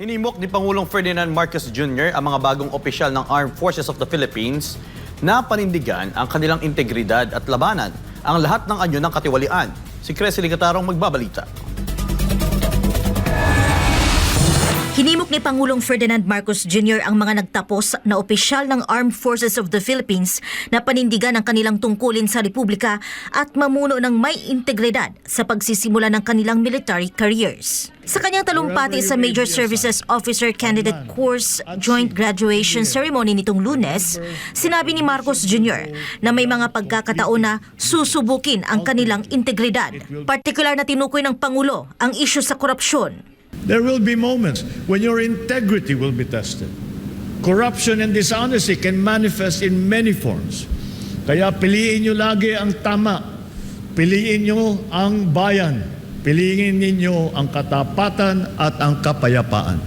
Hinimok ni Pangulong Ferdinand Marcos Jr. ang mga bagong opisyal ng Armed Forces of the Philippines na panindigan ang kanilang integridad at labanan ang lahat ng anyo ng katiwalian. Si Crescely Catarong magbabalita. Ni Pangulong Ferdinand Marcos Jr. ang mga nagtapos na opisyal ng Armed Forces of the Philippines na panindigan ang kanilang tungkulin sa Republika at mamuno ng may integridad sa pagsisimula ng kanilang military careers. Sa kanyang talumpati sa Major Services Officer Candidate Course Joint Graduation Ceremony nitong lunes, sinabi ni Marcos Jr. na may mga pagkakataon na susubukin ang kanilang integridad. Partikular na tinukoy ng Pangulo ang isyu sa korupsyon There will be moments when your integrity will be tested. Corruption and dishonesty can manifest in many forms. Kaya piliin nyo lagi ang tama. Piliin nyo ang bayan. Piliin ninyo ang katapatan at ang kapayapaan.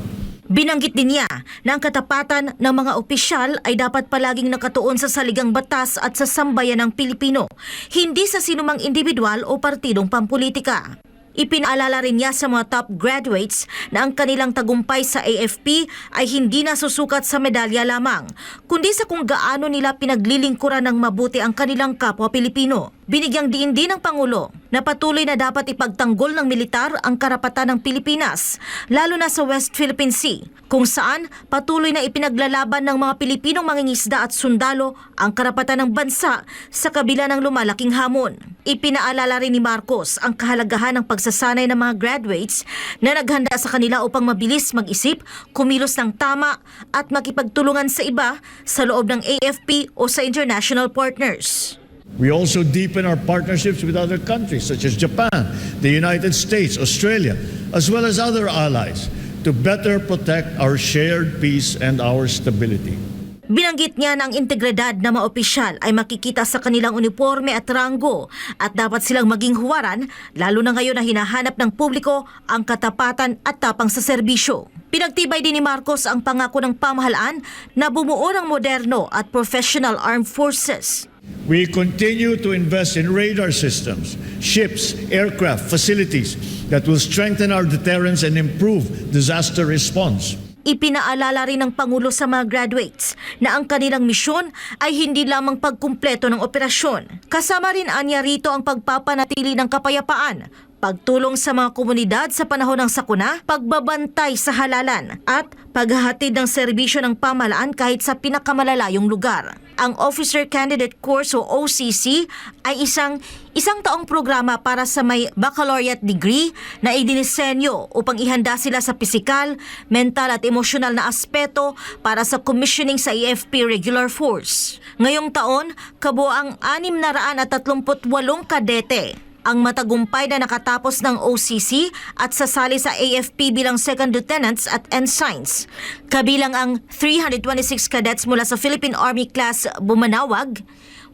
Binanggit din niya na ang katapatan ng mga opisyal ay dapat palaging nakatuon sa saligang batas at sa sambayan ng Pilipino, hindi sa sinumang individual o partidong pampolitika. Ipinaalala rin niya sa mga top graduates na ang kanilang tagumpay sa AFP ay hindi nasusukat sa medalya lamang, kundi sa kung gaano nila pinaglilingkuran ng mabuti ang kanilang kapwa Pilipino. Binigyang diin din ng Pangulo na patuloy na dapat ipagtanggol ng militar ang karapatan ng Pilipinas, lalo na sa West Philippine Sea, kung saan patuloy na ipinaglalaban ng mga Pilipinong mangingisda at sundalo ang karapatan ng bansa sa kabila ng lumalaking hamon. Ipinaalala rin ni Marcos ang kahalagahan ng pagsasanay ng mga graduates na naghanda sa kanila upang mabilis mag-isip, kumilos ng tama at makipagtulungan sa iba sa loob ng AFP o sa international partners. We also deepen our partnerships with other countries such as Japan, the United States, Australia, as well as other allies to better protect our shared peace and our stability. Binanggit niya na ang integridad ng mga opisyal ay makikita sa kanilang uniforme at ranggo at dapat silang maging huwaran lalo na ngayon na hinahanap ng publiko ang katapatan at tapang sa serbisyo. Pinagtibay din ni Marcos ang pangako ng pamahalaan na bumuo ng moderno at professional armed forces. We continue to invest in radar systems, ships, aircraft, facilities that will strengthen our deterrence and improve disaster response. Ipinaalala rin ng Pangulo sa mga graduates na ang kanilang misyon ay hindi lamang pagkumpleto ng operasyon. Kasama rin anya rito ang pagpapanatili ng kapayapaan, pagtulong sa mga komunidad sa panahon ng sakuna, pagbabantay sa halalan, at paghahatid ng serbisyo ng pamahalaan kahit sa pinakamalalayong lugar. Ang Officer Candidate Course o OCC ay isang isang taong programa para sa may baccalaureate degree na idinisenyo upang ihanda sila sa pisikal, mental at emosyonal na aspeto para sa commissioning sa AFP Regular Force. Ngayong taon, kabuang 638 kadete ang matagumpay na nakatapos ng OCC at sasali sa AFP bilang second lieutenants at ensigns. Kabilang ang 326 cadets mula sa Philippine Army Class Bumanawag,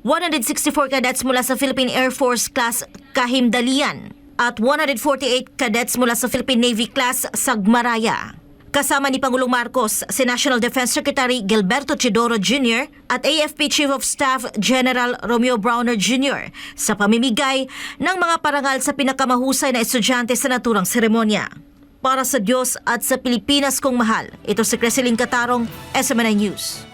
164 cadets mula sa Philippine Air Force Class Kahimdalian, at 148 cadets mula sa Philippine Navy Class Sagmaraya. Kasama ni Pangulong Marcos, si National Defense Secretary Gilberto Chidoro Jr. at AFP Chief of Staff General Romeo Browner Jr. sa pamimigay ng mga parangal sa pinakamahusay na estudyante sa naturang seremonya. Para sa Diyos at sa Pilipinas kong mahal, ito si Creseline Catarong, SMNI News.